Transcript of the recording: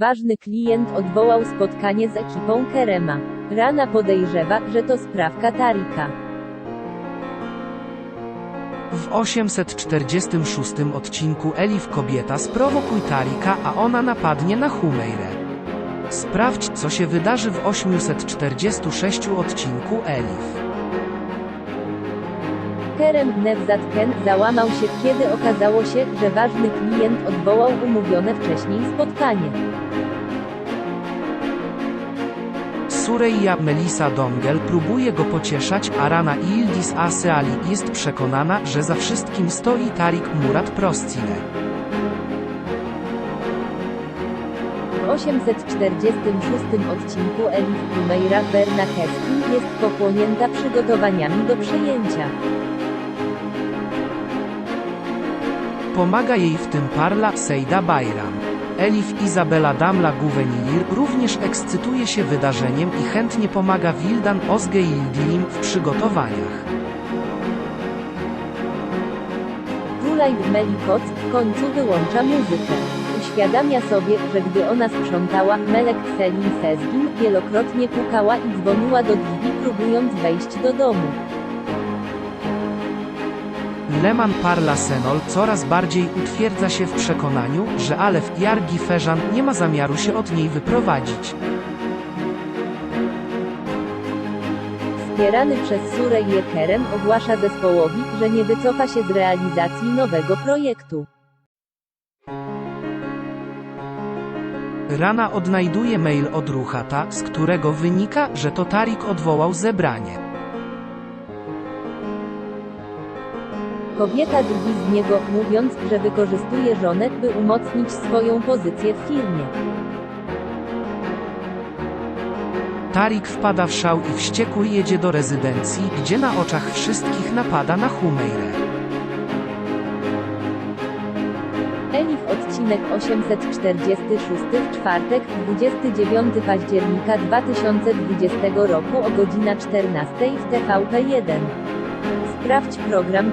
Ważny klient odwołał spotkanie z ekipą Kerema. Rana podejrzewa, że to sprawka Tarika. W 846 odcinku Elif kobieta sprowokuj Tarika, a ona napadnie na Humeirę. Sprawdź, co się wydarzy w 846 odcinku Elif. Kerem Nevzatken załamał się, kiedy okazało się, że ważny klient odwołał umówione wcześniej spotkanie. Sureja Melisa Dongel próbuje go pocieszać, a Rana Ildis Aseali jest przekonana, że za wszystkim stoi Tarik Murat Prostile. W 846 odcinku Elif Humeira Berna Heskin jest pochłonięta przygotowaniami do przejęcia. Pomaga jej w tym Parla Sejda Bayram. Elif Izabela Damla Guvenilir również ekscytuje się wydarzeniem i chętnie pomaga Wildan Ozgeildilim w przygotowaniach. Królaj Melikoc w końcu wyłącza muzykę. Uświadamia sobie, że gdy ona sprzątała, Melek Selin Sezgin wielokrotnie pukała i dzwoniła do drzwi próbując wejść do domu. Leman Parla Senol coraz bardziej utwierdza się w przekonaniu, że Alef Jargi Feżan nie ma zamiaru się od niej wyprowadzić. Wspierany przez Sureję Kerem ogłasza zespołowi, że nie wycofa się z realizacji nowego projektu. Rana odnajduje mail od Ruchata, z którego wynika, że to Tarik odwołał zebranie. Kobieta drwi z niego, mówiąc, że wykorzystuje żonę, by umocnić swoją pozycję w firmie. Tarik wpada w szał i wściekły jedzie do rezydencji, gdzie na oczach wszystkich napada na Humeirę. Elif odcinek 846 w czwartek, 29 października 2020 roku o godzina 14 w TVP1. Sprawdź program